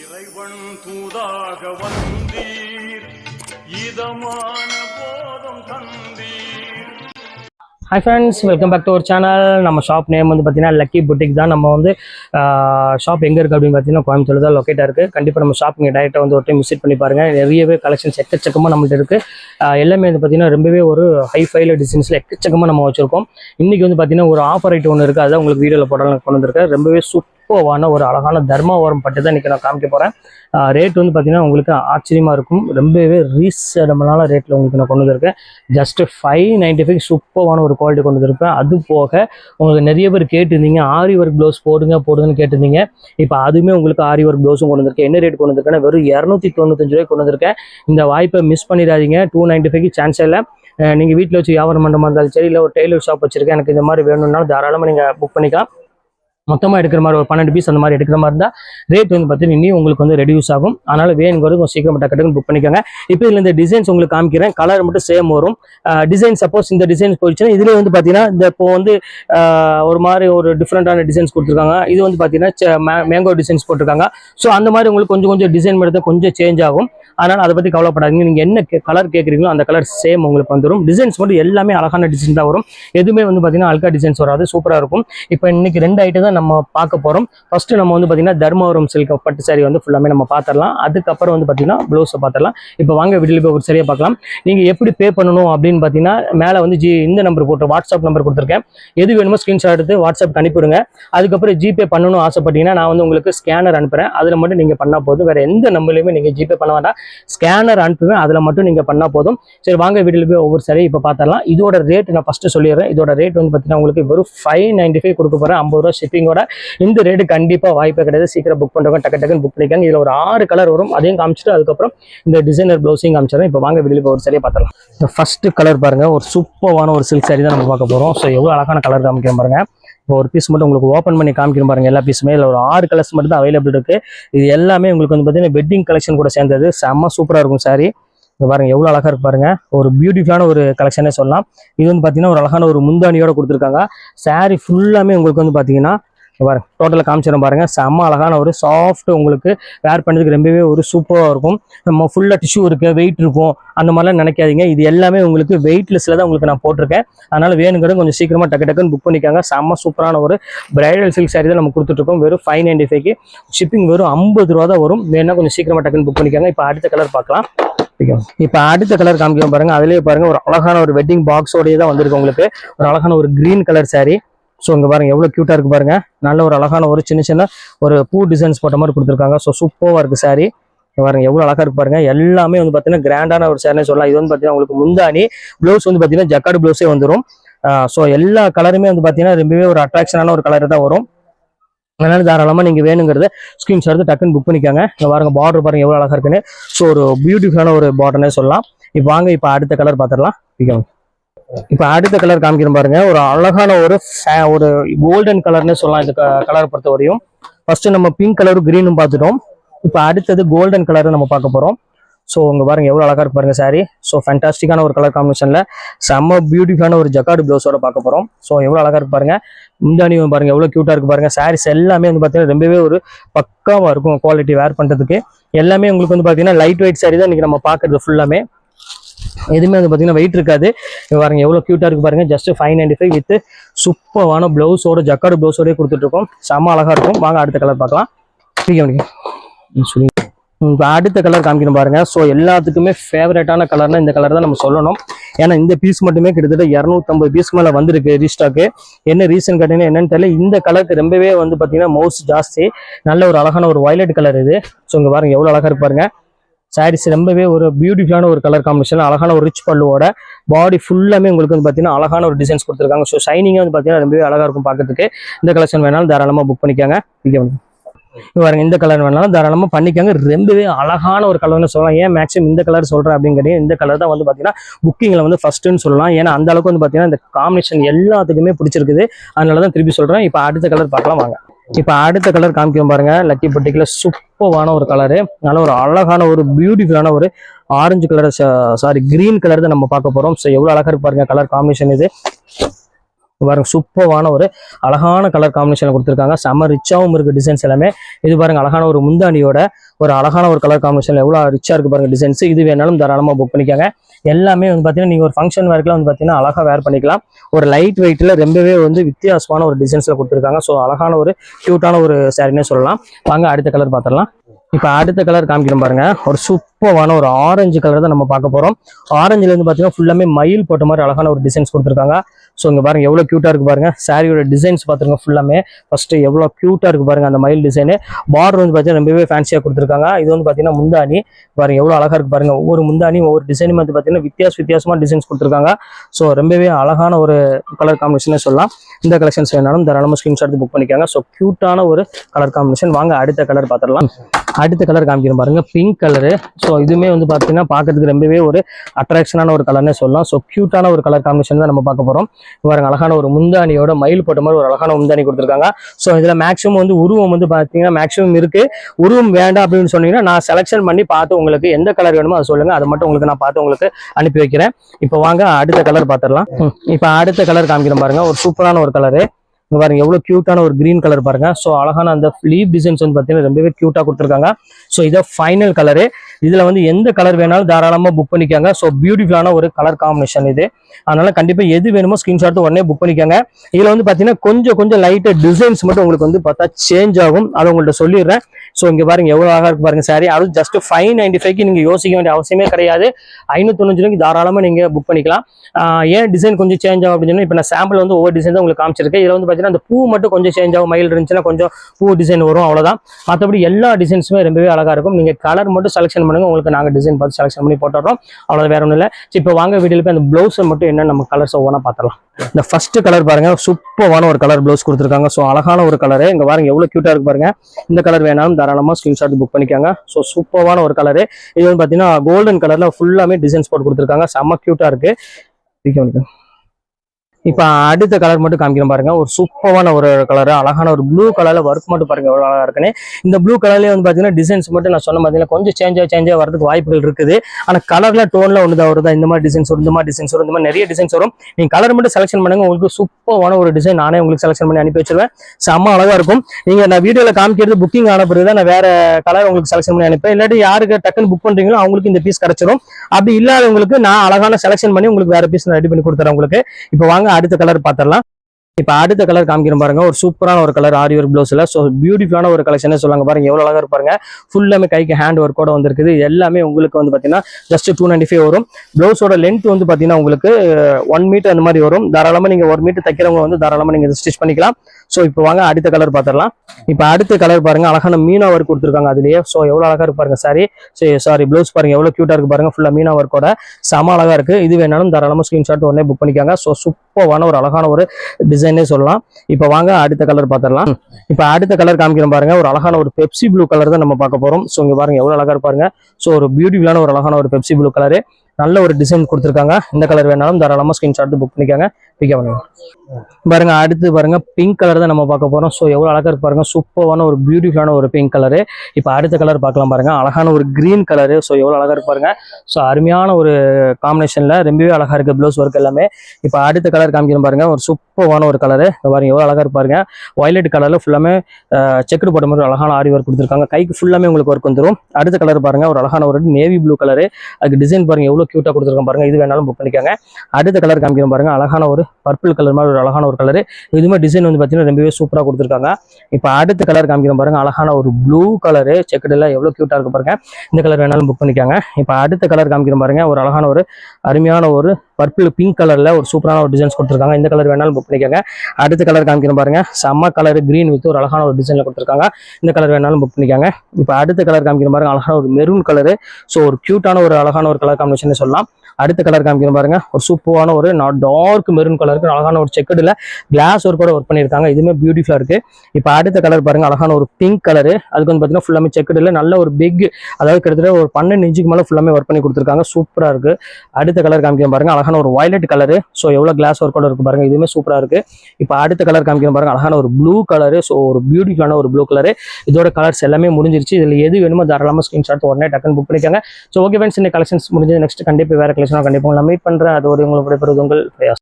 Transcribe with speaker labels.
Speaker 1: இறைவன் தூதாக வந்தீர். இதமான போதம் தந்தீர்.
Speaker 2: Hi friends welcome back to our channel நம்ம ஷாப் நேம் வந்து பார்த்தீங்கன்னா லக்கி புட்டிக் தான். நம்ம வந்து ஷாப் எங்கே இருக்குது அப்படின்னு பார்த்தீங்கன்னா கோயம்புத்தூர் தான் லொக்கேட்டாக இருக்குது கண்டிப்பாக நம்ம ஷாப் இங்கே டேரெக்டாக வந்து ஒரு டைம் விசிட் பண்ணி பாருங்கள் நிறையவே கலெக்ஷன்ஸ் எக்கச்சக்கமாக நம்மள்ட்ட இருக்குது எல்லாமே வந்து பார்த்தீங்கன்னா ரொம்பவே ஒரு ஹை ஃபைல டிசைன்ஸில் எக்கச்சக்கமாக நம்ம வச்சுருக்கோம். இன்றைக்கி வந்து பார்த்தீங்கன்னா ஒரு ஆஃபர் ஐட்டம் ஒன்று இருக்குது அதான் உங்களுக்கு வீடியோவில் போடலாம் கொண்டு வந்திருக்கேன். ரொம்பவே சூப்பர்வான ஒரு அழகான தர்மாவரம் பட்டு தான் இன்றைக்கி நான் காமிக்க போகிறேன் ரேட் வந்து பார்த்தீங்கன்னா உங்களுக்கு ஆச்சரியமாக இருக்கும். ரொம்பவே ரீசனபிளான ரேட்டில் உங்களுக்கு நான் கொண்டு வந்திருக்கேன். ஜஸ்ட் ஃபைவ் நைன்டி ஃபைவ் சூப்பரான ஒரு குவாலிட்டி கொண்டு வந்திருப்பேன். அது போக உங்களுக்கு நிறைய பேர் கேட்டிருந்தீங்க ஆரி ஒர்க் ப்ளவுஸ் போடுங்க போடுங்கன்னு கேட்டிருந்தீங்க. இப்போ அதுவுமே உங்களுக்கு ஆரி ஒர்க் ப்ளவுஸும் கொண்டு வந்திருக்கேன். என்ன ரேட் கொண்டு வந்திருக்கேன் வெறும் இரநூத்தி தொண்ணூத்தஞ்சு ரூபாய் கொண்டு வந்திருக்கேன். இந்த வாய்ப்பை மிஸ் பண்ணிடாதீங்க. டூ நைன்டி ஃபைவ்க்கு சான்ஸ் இல்லை. நீங்கள் வீட்டில் வச்சு வியாபாரம் பண்ணுற மாதிரி இருந்தாலும் சரி இல்லை ஒரு டெய்லர் ஷாப் வச்சிருக்கேன். எனக்கு இந்த மாதிரி வேணும்னாலும் தாராளமாக நீங்கள் புக் பண்ணிக்கலாம். மொத்தமாக எடுக்கிற மாதிரி ஒரு பன்னெண்டு பீஸ் அந்த மாதிரி எடுக்கிற மாதிரி இருந்தால் ரேட் வந்து பார்த்தீங்கன்னா இன்னும் உங்களுக்கு வந்து ரெடியூஸ் ஆகும். அதனால் வேணுங்கிறது கொஞ்சம் சீக்கிரம் டக்கு புக் பண்ணிக்கோங்க. இப்போ இதில் இந்த டிசைன்ஸ் உங்களுக்கு காமிக்கிறேன். கலர் மட்டும் சேம் வரும். டிசைன் சப்போஸ் இந்த டிசைன்ஸ் போயிடுச்சுன்னா இதுலேயே வந்து பார்த்தீங்கன்னா இந்த இப்போ வந்து ஒரு மாதிரி ஒரு டிஃப்ரெண்ட்டான டிசைன்ஸ் கொடுத்துருக்காங்க. இது வந்து பார்த்தீங்கன்னா மேங்கோ டிசைன்ஸ் போட்டிருக்காங்க. ஸோ அந்த மாதிரி உங்களுக்கு கொஞ்சம் கொஞ்சம் டிசைன் மட்டும் கொஞ்சம் சேஞ்ச் ஆகும். அதனால் அதை பற்றி கவலைப்படாதீங்க. நீங்கள் என்ன கலர் கேட்குறீங்களோ அந்த கலர் சேம் உங்களுக்கு வந்துடும் டிசைன்ஸ் மட்டும் எல்லாமே அழகான டிசைன் தான் வரும். எதுவுமே வந்து பார்த்தீங்கன்னா அல்கா டிசைன்ஸ் வராது. சூப்பராக இருக்கும். இப்போ இன்னைக்கு ரெண்டு ஐட்டம் தான் நம்ம பார்க்க போகிறோம் ஃபஸ்ட்டு நம்ம வந்து பார்த்தீங்கன்னா தர்மபுரம் சில்க் பட்டு சாரி வந்து ஃபுல்லாமே நம்ம பார்த்துடலாம் அதுக்கப்புறம் வந்து பார்த்தீங்கன்னா ப்ளவுஸை பார்த்துடலாம் இப்போ வாங்க வீட்டில் போய் ஒரு சரியாக பார்க்கலாம். நீங்கள் எப்படி பே பண்ணணும் அப்படின்னு பார்த்தீங்கன்னா மேலே வந்து ஜி இந்த நம்பர் போட்டு வாட்ஸ்அப் நம்பர் கொடுத்துருக்கேன். எது வேணுமோ ஸ்க்ரீன்ஷாட் எடுத்து வாட்ஸ்அப் அனுப்பிவிடுங்க. அதுக்கப்புறம் ஜிபே பண்ணணும்னு ஆசைப்பட்டீங்கன்னா நான் வந்து உங்களுக்கு ஸ்கேனர் அனுப்புகிறேன் அதில் மட்டும் நீங்கள் பண்ணால் போதும். வேறு எந்த நம்பர்லையுமே நீங்கள் ஜிபே பண்ண வேண்டாம். ஸ்கேனர் அனுப்புவேன். அதில் மட்டும் நீங்கள் பண்ணால் போதும். சரி வாங்க வீட்டில் போய் ஒவ்வொரு சரி இப்போ பார்த்துடலாம் இதோட ரேட் நான் ஃபஸ்ட்டு சொல்லிடுறேன். இதோட ரேட் வந்து பார்த்தீங்கன்னா உங்களுக்கு வெறும் ஃபைவ் நைன்ட்டி ஃபைவ் கொடுக்க போகிறேன் ஐம்பது ரூபா ஷிப்பிங்கோட இந்த ரேட்டு கண்டிப்பாக வாய்ப்பே கிடையாது. சீக்கிரம் புக் பண்ணுறவங்க டக்கு டக்குன்னு புக் பண்ணிக்காங்க. இதில் ஒரு ஆறு கலர் வரும். அதையும் காமிச்சிட்டு அதுக்கப்புறம் இந்த டிசைனர் ப்ளவுஸையும் காமிச்சிடும் இப்போ வாங்க வெளியில் ஒரு சரியாக பார்த்துடலாம். இந்த ஃபஸ்ட்டு கலர் பாருங்கள் ஒரு சூப்பரான ஒரு சில்க் சாரி தான் நம்ம பார்க்க போகிறோம் ஸோ எவ்வளோ அழகான கலர் காமிக்கிறேன் பாருங்கள் இப்போ ஒரு பீஸ் மட்டும் உங்களுக்கு ஓப்பன் பண்ணி காமிக்கிறேன் பாருங்க. எல்லா பீஸுமே இல்லை ஒரு ஆறு கலர்ஸ் மட்டும் தான் அவைலபிள் இருக்கு. இது எல்லாமே உங்களுக்கு வந்து பார்த்தீங்கன்னா வெட்டிங் கலெக்ஷன் கூட சேர்ந்தது. செம்ம சூப்பராக இருக்கும் சாரி இங்கே பாருங்க எவ்வளோ அழகாக இருக்கு பாருங்க. ஒரு பியூட்டிஃபுல்லான ஒரு கலெக்ஷனே சொல்லலாம். இது வந்து பார்த்தீங்கன்னா ஒரு அழகான ஒரு முந்தானியோட கொடுத்துருக்காங்க. சாரி ஃபுல்லாமே உங்களுக்கு வந்து பார்த்தீங்கன்னா பாருங்க டோட்டலாக காமிச்சிடும் பாருங்க. செம்ம அழகான ஒரு சாஃப்ட் உங்களுக்கு வேர் பண்ணுறதுக்கு ரொம்பவே ஒரு சூப்பராக இருக்கும். நம்ம ஃபுல்லாக டிஷ்யூ இருக்கு வெயிட் இருக்கும் அந்த மாதிரிலாம் நினைக்காதீங்க. இது எல்லாமே உங்களுக்கு வெயிட்லெஸ்ல தான் உங்களுக்கு நான் போட்டிருக்கேன். அதனால வேணுங்கிறது கொஞ்சம் சீக்கிரமாக டக்கு டக்குன்னு புக் பண்ணிக்காங்க. செம்ம சூப்பரான ஒரு பிரைடல் சில்க் சாரி தான் நம்ம கொடுத்துட்ருக்கோம். வெறும் ஃபைவ் நைன்டி ஃபைவ்க்கு ஷிப்பிங் வெறும் ஐம்பது ரூபா தான் வரும். வேணா கொஞ்சம் சீக்கிரமாக டக்குன்னு புக் பண்ணிக்காங்க. இப்போ அடுத்த கலர் பார்க்கலாம். இப்போ அடுத்த கலர் காமிக்கிறோம் பாருங்க. அதுலயே பாருங்க ஒரு அழகான ஒரு வெட்டிங் பாக்ஸோடய தான் வந்திருக்கு உங்களுக்கு. ஒரு அழகான ஒரு கிரீன் கலர் சாரி ஸோ இங்கே பாருங்க எவ்வளோ க்யூட்டாக இருக்கு பாருங்க. நல்ல ஒரு அழகான ஒரு சின்ன சின்ன ஒரு பூ டிசைன்ஸ் போட்ட மாதிரி கொடுத்துருக்காங்க. ஸோ சூப்பராக இருக்கு saree. பாருங்க எவ்வளோ அழகா இருக்கு பாருங்க. எல்லாமே வந்து பார்த்தீங்கன்னா கிராண்டான ஒரு சேரனே சொல்லலாம். இது வந்து பாத்தீங்கன்னா உங்களுக்கு முந்தானி ப்ளவுஸ் வந்து பார்த்தீங்கன்னா ஜக்காடு ப்ளவுஸே வந்துடும் ஸோ எல்லா கலருமே வந்து பாத்தீங்கன்னா ரொம்பவே ஒரு அட்ராக்ஷனான ஒரு கலர் தான் வரும். அதனால தாராளமாக நீங்க வேணுங்கிறத ஸ்கிரீன்ஷாட் எடுத்து டக்குன்னு புக் பண்ணிக்கோங்க. இங்க பாருங்க பார்டர் பாருங்க எவ்வளோ அழகா இருக்குன்னு. ஸோ ஒரு பியூட்டிஃபுல்லான ஒரு பார்டர்னே சொல்லலாம். இப்போ வாங்க இப்போ அடுத்த கலர் பார்த்துடலாம். இப்போ அடுத்த கலர் காமிக்கிறோம் பாருங்க. ஒரு அழகான ஒரு ஒரு கோல்டன் கலர்னு சொல்லலாம். இந்த கலரை பொறுத்த வரையும். ஃபர்ஸ்ட் நம்ம பிங்க் கலரும் கிரீனும் பார்த்துட்டோம். இப்போ அடுத்தது கோல்டன் கலர் நம்ம பார்க்க போறோம். ஸோ உங்க பாருங்க எவ்வளவு அழகா இருக்கு பாருங்க சாரி ஸோ ஃபேண்டாஸ்டிக்கான ஒரு கலர் காம்பினேஷன்ல செம்ம பியூட்டிஃபுல்லான ஒரு ஜக்காடு ப்ளவுஸோட பார்க்க போறோம். ஸோ எவ்வளவு அழகா இருக்கு பாருங்க. முந்தானியும் பாருங்க எவ்வளவு கியூட்டா இருக்கு பாருங்க. சாரீஸ் எல்லாமே வந்து பாத்தீங்கன்னா ரொம்பவே ஒரு பக்காவா இருக்கும் குவாலிட்டி வேர் பண்றதுக்கு. எல்லாமே உங்களுக்கு வந்து பாத்தீங்கன்னா லைட் வெயிட் சாரி தான் இன்னைக்கு நம்ம பாக்குறது ஃபுல்லாமே எதுவுமே வந்து பார்த்தீங்கன்னா வெயிட் இருக்காது. பாருங்க எவ்வளோ க்யூட்டாக இருக்குது பாருங்க. Just five ninety five with சூப்பரான ப்ளவுஸோட ஜக்காடு ப்ளவுஸோடய கொடுத்துட்ருக்கோம் செம்ம அழகாக இருக்கும். வாங்க அடுத்த கலர் பார்க்கலாம். சொல்லி. இப்போ அடுத்த கலர் காமிக்கணும் பாருங்க. ஸோ எல்லாத்துக்குமே ஃபேவரட்டான கலர்னா இந்த கலர் தான் நம்ம சொல்லணும். ஏன்னா இந்த பீஸ் மட்டுமே கிட்டத்தட்ட இரநூத்தம்பது பீஸ் மேலே வந்திருக்கு ரீஸ்டாக்கு என்ன ரீசன் கேட்டீங்கன்னா என்னன்னு தெரியல. இந்த கலருக்கு ரொம்பவே வந்து பார்த்தீங்கன்னா மவுஸ் ஜாஸ்தி. நல்ல ஒரு அழகான ஒரு வயலட் கலர் இது. ஸோ இங்கே பாருங்க எவ்வளோ அழகாக இருப்பாருங்க சாரீஸ் ரொம்பவே ஒரு பியூட்டிஃபுல்லான ஒரு கலர் காம்பினேஷன் அழகான ஒரு ரிச் பல்லுவோட பாடி ஃபுல்லாமே உங்களுக்கு வந்து பார்த்தீங்கன்னா அழகான ஒரு டிசைன்ஸ் கொடுத்துருக்காங்க. ஸோ ஷைனிங்காக வந்து பார்த்தீங்கன்னா ரொம்பவே அழகா இருக்கும் பார்க்கறதுக்கு இந்த கலெக்ஷன் வேணாலும் தாராளமாக புக் பண்ணிக்காங்க. இங்கே வாருங்க பாருங்க இந்த கலர் வேணாலும் தாராளமாக பண்ணிக்காங்க. ரொம்பவே அழகான ஒரு கலர்னு சொல்லலாம். ஏன் மேக்ஸிமம் இந்த கலர் சொல்றேன் அப்படின்னு இந்த கலர் தான் வந்து பார்த்தீங்கன்னா புக்கிங்கில் வந்து ஃபஸ்ட்டுன்னு சொல்லலாம். ஏன்னா அந்த அளவுக்கு வந்து பார்த்தீங்கன்னா இந்த காம்பினேஷன் எல்லாத்துக்குமே பிடிச்சிருக்குது. அதனால தான் திருப்பி சொல்கிறேன் இப்போ அடுத்த கலர் பார்க்கலாம் வாங்க. இப்போ அடுத்த கலர் காமிக்கும் பாருங்க. லக்கி பட்டிக்குல சூப்பரான ஒரு கலரு நல்ல ஒரு அழகான ஒரு பியூட்டிஃபுல்லான ஒரு orange colour sari green colour தான் நம்ம பார்க்க போகிறோம் ஸோ எவ்வளோ அழகாக இருக்கு பாருங்க கலர் காம்பினேஷன் இது. பாருங்க சூப்பரான ஒரு அழகான கலர் காம்பினேஷன் கொடுத்துருக்காங்க. செம்ம ரிச்சாகவும் இருக்குது டிசைன்ஸ் எல்லாமே. இது பாருங்க அழகான ஒரு முந்தானியோட ஒரு அழகான ஒரு கலர் காம்பினேஷன் எவ்வளோ ரிச்சாக இருக்குது பாருங்க டிசைன்ஸ் இது வேணாலும் தாராளமாக புக் பண்ணிக்கோங்க. எல்லாமே வந்து பார்த்தீங்கன்னா நீங்கள் ஒரு ஃபங்க்ஷன் வேர்க்கில் வந்து பார்த்தீங்கன்னா அழகாக வேர் பண்ணிக்கலாம். ஒரு லைட் வெயிட்டில் ரொம்பவே வந்து வித்தியாசமான ஒரு டிசைன்ஸில் கொடுத்துருக்காங்க. ஸோ அழகான ஒரு க்யூட்டான ஒரு சாரினே சொல்லலாம். வாங்க அடுத்த கலர் பார்த்துடலாம். இப்போ அடுத்த கலர் காமிக்கிறோம் பாருங்க. ஒரு சூப்பரான ஒரு ஆரஞ்சு கலர் தான் நம்ம பார்க்க போகிறோம் ஆரஞ்சுல இருந்து பார்த்தீங்கன்னா ஃபுல்லாமே மயில் போட்ட மாதிரி அழகான ஒரு டிசைன்ஸ் கொடுத்துருக்காங்க. ஸோ இங்கே பாருங்க எவ்வளோ க்யூட்டாக இருக்கு பாருங்க. சாரியோட டிசைன்ஸ் பார்த்துருங்க ஃபுல்லாமே ஃபர்ஸ்ட் எவ்வளோ க்யூட்டாக இருக்கு பாருங்க அந்த மயில் டிசைனு பார்டர் வந்து பார்த்தீங்கன்னா ரொம்பவே ஃபேன்சியாக கொடுத்துருக்காங்க. இது வந்து பார்த்தீங்கன்னா முந்தானி பாருங்க எவ்வளோ அழகாக இருக்கு பாருங்க. ஒவ்வொரு முந்தானி ஒவ்வொரு டிசைனும் வந்து பார்த்தீங்கன்னா வித்தியாச வித்தியாசமாக டிசைன்ஸ் கொடுத்துருக்காங்க. ஸோ ரொம்பவே அழகான ஒரு கலர் காம்பினேஷனே சொல்லலாம். இந்த கலெக்ஷன்ஸ் வேணாலும் தாராளமாக ஸ்கிரீன்ஷாட் எடுத்து புக் பண்ணிக்காங்க. ஸோ க்யூட்டான ஒரு கலர் காம்பினேஷன் வாங்க அடுத்த கலர் பார்த்துடலாம். அடுத்த கலர் காமிக்கிறோம் பாருங்க பிங்க் கலரு ஸோ இதுவுமே வந்து பார்த்தீங்கன்னா பார்க்கறதுக்கு ரொம்பவே ஒரு அட்ராக்ஷனான ஒரு கலர்னே சொல்லலாம். ஸோ க்யூட்டான ஒரு கலர் காம்பினேஷன் தான் நம்ம பார்க்க போகிறோம் பாருங்க அழகான ஒரு முந்தானியோட மயில் போட்ட மாதிரி ஒரு அழகான முந்தானி கொடுத்துருக்காங்க. ஸோ இதில் மேக்ஸிமம் வந்து உருவம் வந்து பார்த்தீங்கன்னா மேக்ஸிமம் இருக்கு. உருவம் வேண்டாம் அப்படின்னு சொன்னீங்கன்னா நான் செலெக்ஷன் பண்ணி பார்த்து உங்களுக்கு எந்த கலர் வேணுமோ அதை சொல்லுங்க. அதை மட்டும் உங்களுக்கு நான் பார்த்து உங்களுக்கு அனுப்பி வைக்கிறேன். இப்போ வாங்க அடுத்த கலர் பார்த்துடலாம். இப்போ அடுத்த கலர் காமிக்கிறேன் பாருங்க. ஒரு சூப்பரான ஒரு கலரு இங்க பாருங்க எவ்வளவு கியூட்டான ஒரு கிரீன் கலர் பாருங்க. ஸோ அழகான அந்த லீப் டிசைன்ஸ் வந்து பார்த்தீங்கன்னா ரொம்பவே கியூட்டா கொடுத்துருக்காங்க. ஸோ இதை ஃபைனல் கலரு இதுல வந்து எந்த கலர் வேணாலும் தாராளமா புக் பண்ணிக்காங்க. ஸோ பியூட்டிஃபுல்லான ஒரு கலர் காம்பினேஷன் இது. அதனால கண்டிப்பா எது வேணுமோ ஸ்கிரீன்ஷாட் உடனே புக் பண்ணிக்காங்க. இதுல வந்து பாத்தீங்கன்னா கொஞ்சம் கொஞ்சம் லைட்டா டிசைன்ஸ் மட்டும் உங்களுக்கு வந்து பார்த்தா சேஞ்ச் ஆகும். அதை உங்கள்ட்ட சொல்லிடுறேன். ஸோ இங்கே பாருங்க எவ்வளோ அழகாக இருக்கு பாருங்க சாரி அதுவும் ஜஸ்ட் ஃபைவ் நைன்டி ஃபைவ்க்கு நீங்கள் யோசிக்க வேண்டிய அவசியமே கிடையாது. ஐநூத்தொண்ணூறு ரூபாய்க்கு தாராளமாக நீங்கள் புக் பண்ணிக்கலாம். ஏன் டிசைன் கொஞ்சம் சேஞ்ச் ஆகும் அப்படின்னு இப்போ நான் சாம்பிள் வந்து ஒவ்வொரு டிசைன் தான் உங்களுக்கு காமிச்சிருக்கேன். இதில் வந்து பார்த்தீங்கன்னா அந்த பூ மட்டும் கொஞ்சம் சேஞ்ச் ஆகும். மயில் இருந்துச்சுன்னா கொஞ்சம் பூ டிசைன் வரும் அவ்வளோதான் மற்றபடி எல்லா டிசைன்ஸுமே ரொம்பவே அழகாக இருக்கும். நீங்கள் கலர் மட்டும் செலெக்ஷன் பண்ணுங்கள் உங்களுக்கு நாங்கள் டிசைன் பார்த்து செலெக்ஷன் பண்ணி போட்டுறோம் அவ்வளோ வேற ஒன்றும் இல்லை. இப்போ வாங்க வீட்டில் போய் அந்த ப்ளவுஸை மட்டும் என்ன நம்ம கலர்ஸ் ஒவ்வொன்றா பார்த்துலாம் இந்த ஃபர்ஸ்ட் கலர் பாருங்க சூப்பரான ஒரு கலர் ப்ளவுஸ் கொடுத்துருக்காங்க. ஸோ அழகான ஒரு கலரு இங்க பாருங்க எவ்வளவு கியூட்டா இருக்கு பாருங்க. இந்த கலர் வேணாலும் தாராளமா ஸ்கிரீன்ஷாட் புக் பண்ணிக்காங்க. ஸோ சூப்பரான ஒரு கலரு இது வந்து பாத்தீங்கன்னா கோல்டன் கலர்ல ஃபுல்லாமே டிசைன்ஸ் போட்டு கொடுத்துருக்காங்க. செம்ம கியூட்டா இருக்கு. இப்போ அடுத்த கலர் மட்டும் காமிக்கிறேன் பாருங்க. ஒரு சூப்பரான ஒரு கலர் அழகான ஒரு ப்ளூ கலர்ல ஒர்க் மட்டும் பாருங்க எவ்வளவு அழகா இருக்குன்னு. இந்த ப்ளூ கலர்லயே வந்து பாத்தீங்கன்னா டிசைன்ஸ் மட்டும் நான் சொன்ன பார்த்தீங்கன்னா கொஞ்சம் சேஞ்சாக சேஞ்சாக வரதுக்கு வாய்ப்புகள் இருக்குது. ஆனா கலர்ல டோன்ல ஒன்று தான் வருதா? இந்த மாதிரி டிசைன்ஸ் வரும் இந்த மாதிரி டிசைன்ஸ் வரும் இந்த மாதிரி நிறைய டிசைன்ஸ் வரும். நீங்க கலர் மட்டும் செலக்ஷன் பண்ணுங்க உங்களுக்கு சூப்பரான ஒரு டிசைன் நானே உங்களுக்கு செலக்ஷன் பண்ணி அனுப்பி வச்சிருவேன். செம்ம அழகா இருக்கும். நீங்க நான் வீடியோல காமிக்கிறது புக்கிங் ஆன பிறகு தான் நான் வேற கலர் உங்களுக்கு செலக்ஷன் பண்ணி அனுப்பேன். இல்லாட்டி யாருக்கு டக்குன்னு புக் பண்றீங்களோ அவங்களுக்கு இந்த பீஸ் கிடைச்சிரும். அப்படி இல்லாதவங்களுக்கு நான் அழகான செலக்ஷன் பண்ணி உங்களுக்கு வேற பீஸ் ரெடி பண்ணி கொடுத்துறேன் உங்களுக்கு. இப்போ வாங்க அடுத்த கலர் பார்த்துடலாம் இப்போ அடுத்த கலர் காமிக்கிற பாருங்க. ஒரு சூப்பரான ஒரு கலர் ஆரி ஒர்க் ப்ளவுஸ்ல ஸோ பியூட்டிஃபுல்லான ஒரு கலெக்ஷனே சொல்லுவாங்க பாருங்க. எவ்வளோ அழகாக இருப்பாருங்க ஃபுல்லாமே கைக்கு ஹேண்ட் ஒர்க்கோட வந்திருக்குது. எல்லாமே உங்களுக்கு வந்து பார்த்தீங்கன்னா ஜஸ்ட் டூ நைன்டி ஃபைவ் வரும் ப்ளவுஸோட லென்த் வந்து பாத்தீங்கன்னா உங்களுக்கு ஒன் மீட்டர் அந்த மாதிரி வரும். தாராளமாக நீங்க ஒரு மீட்டர் தைக்கிறவங்க வந்து தாராளமாக நீங்க ஸ்டிச் பண்ணிக்கலாம். ஸோ இப்போ வாங்க அடுத்த கலர் பார்த்துடலாம் இப்போ அடுத்த கலர் பாருங்க. அழகான மீனா ஒர்க் கொடுத்துருக்காங்க அதுலேயே. ஸோ எவ்வளவு அழகா இருப்பாருங்க சாரி சரி சாரி ப்ளவுஸ் பாருங்க. எவ்வளவு க்யூட்டாக இருக்கு பாருங்க. ஃபுல்லா மீனா ஒர்க்கோட செம அழகா இருக்கு. இது வேணாலும் தாராளமாக ஸ்க்ரீன்ஷாட் உடனே புக் பண்ணிக்காங்க. ஸோ சூப்பரான ஒரு அழகான ஒரு டிசைனே சொல்லலாம். இப்போ வாங்க அடுத்த கலர் பார்த்துடலாம். இப்போ அடுத்த கலர் காமிக்கிறோம் பாருங்க ஒரு அழகான ஒரு பெப்சி ப்ளூ கலர் தான் நம்ம பார்க்க போறோம். ஸோ இங்க பாருங்க எவ்வளோ அழகா இருப்பாருங்க. ஸோ ஒரு பியூட்டிஃபுல்லான ஒரு அழகான ஒரு பெப்சி ப்ளூ கலரு நல்ல ஒரு டிசைன் கொடுத்துருக்காங்க. இந்த கலர் வேணாலும் தாராளமாக ஸ்கிரீன்ஷாட் புக் பண்ணிக்காங்க. பிக்கப் பண்ணுங்க. பாருங்க அடுத்து பாருங்க பிங்க் கலர் தான் நம்ம பார்க்க போறோம். ஸோ எவ்வளவு அழகா இருக்கு பாருங்க. சூப்பரான ஒரு பியூட்டிஃபுல்லான ஒரு பிங்க் கலரு இப்போ அடுத்த கலர் பார்க்கலாம் பாருங்க. அழகான ஒரு கிரீன் கலரு ஸோ எவ்வளவு அழகா இருக்கு பாருங்க. ஸோ அருமையான ஒரு காம்பினேஷனில் ரொம்பவே அழகா இருக்கு ப்ளவுஸ் ஒர்க் எல்லாமே. இப்போ அடுத்த கலர் காமிக்கிறோம் பாருங்க. ஒரு சூப்பரான ஒரு கலரு பாருங்க எவ்வளவு அழகா இருப்பாருங்க வயலட் கலர்ல ஃபுல்லாமே செக்குடு போட்ட மாதிரி அழகான ஆரி ஒர்க் கொடுத்துருக்காங்க. கைக்கு ஃபுல்லாமே உங்களுக்கு ஒர்க் வந்துடும் அடுத்த கலர் பாருங்க. ஒரு அழகான ஒரு நேவி ப்ளூ கலரு அதுக்கு டிசைன் பாருங்க எவ்வளோ க்யூட்டாக கொடுத்துருக்காங்க பாருங்க. இது வேணாலும் புக் பண்ணிக்கோங்க. அடுத்த கலர் காமிக்கிறோம் பாருங்க. அழகான ஒரு பர்பிள் கலர் மாதிரி ஒரு அழகான ஒரு கலரு இதுவுமே டிசைன் வந்து பார்த்தீங்கன்னா ரொம்பவே சூப்பராக கொடுத்துருக்காங்க. இப்போ அடுத்த கலர் காமிக்கிறோம் பாருங்க. அழகான ஒரு ப்ளூ கலரு செக்கடில் எவ்வளோ கியூட்டாக இருக்கும் பாருங்க. இந்த கலர் வேணாலும் புக் பண்ணிக்கோங்க. இப்போ அடுத்த கலர் காமிக்கிறோம் பாருங்க. ஒரு அழகான ஒரு அருமையான ஒரு பர்பிள் பிங்க் கலர்ல ஒரு சூப்பரான ஒரு டிசைன்ஸ் கொடுத்துருக்காங்க. இந்த கலர் வேணாலும் புக் பண்ணிக்கோங்க. அடுத்த கலர் காமிக்கிறோம் பாருங்க. செம்ம கலர் கிரீன் வித் ஒரு அழகான ஒரு டிசைன்ல கொடுத்துருக்காங்க. இந்த கலர் வேணாலும் புக் பண்ணிக்கோங்க. இப்போ அடுத்த கலர் காமிக்கிறோம் பாருங்க. அழகான ஒரு மெரூன் கலரு ஸோ ஒரு க்யூட்டான ஒரு அழகான ஒரு கலர் காம்பினேஷன் சொல்லலாம். அடுத்த கலர் காமிக்கிறோம் பாருங்க. ஒரு சூப்பரான ஒரு டார்க் மெரூன் கலருக்கு அழகான ஒரு செக்கடில் கிளாஸ் ஒர்க்கோட ஒர்க் பண்ணியிருக்காங்க. இதுவுமே பியூட்டிஃபுல்லாக இருக்கு. இப்போ அடுத்த கலர் பாருங்க. அழகான ஒரு பிங்க் கலரு அதுக்கு வந்து பார்த்தீங்கன்னா ஃபுல்லாமே செக்கடில் நல்ல ஒரு பிக் அதாவது கிட்டத்தட்ட ஒரு பன்னெண்டு இன்ச்சுக்கு மேலே ஃபுல்லாமே ஒர்க் பண்ணி கொடுத்துருக்காங்க. சூப்பராக இருக்கு. அடுத்த கலர் காமிக்கிறோம் பாருங்க. அழகான ஒரு வயலட் கலரு ஸோ எவ்வளோ கிளாஸ் ஒர்க்கோட இருக்கு பாருங்க. இதுவுமே சூப்பராக இருக்கு. இப்போ அடுத்த கலர் காமிக்கணும் பாருங்க. அழகான ஒரு ப்ளூ கலரு ஸோ ஒரு பியூட்டிஃபுல்லான ஒரு ப்ளூ கலரு இதோட கலர்ஸ் எல்லாமே முடிஞ்சிருச்சு. இதில் எது வேணுமோ தாராளமாக ஸ்க்ரீன்ஷாட் உடனே டக்குன்னு புக் பண்ணிக்கோங்க. ஸோ ஓகே ஃப்ரெண்ட்ஸ் இந்த கலெக்ஷன்ஸ் முடிஞ்சது. நெக்ஸ்ட் கண்டிப்பாக வேறு கலெக்ஷனாக கண்டிப்பாக உங்களை மீட் பண்ணுறேன் அது ஒரு உங்களுக்கு உங்கள் பிரயாசம்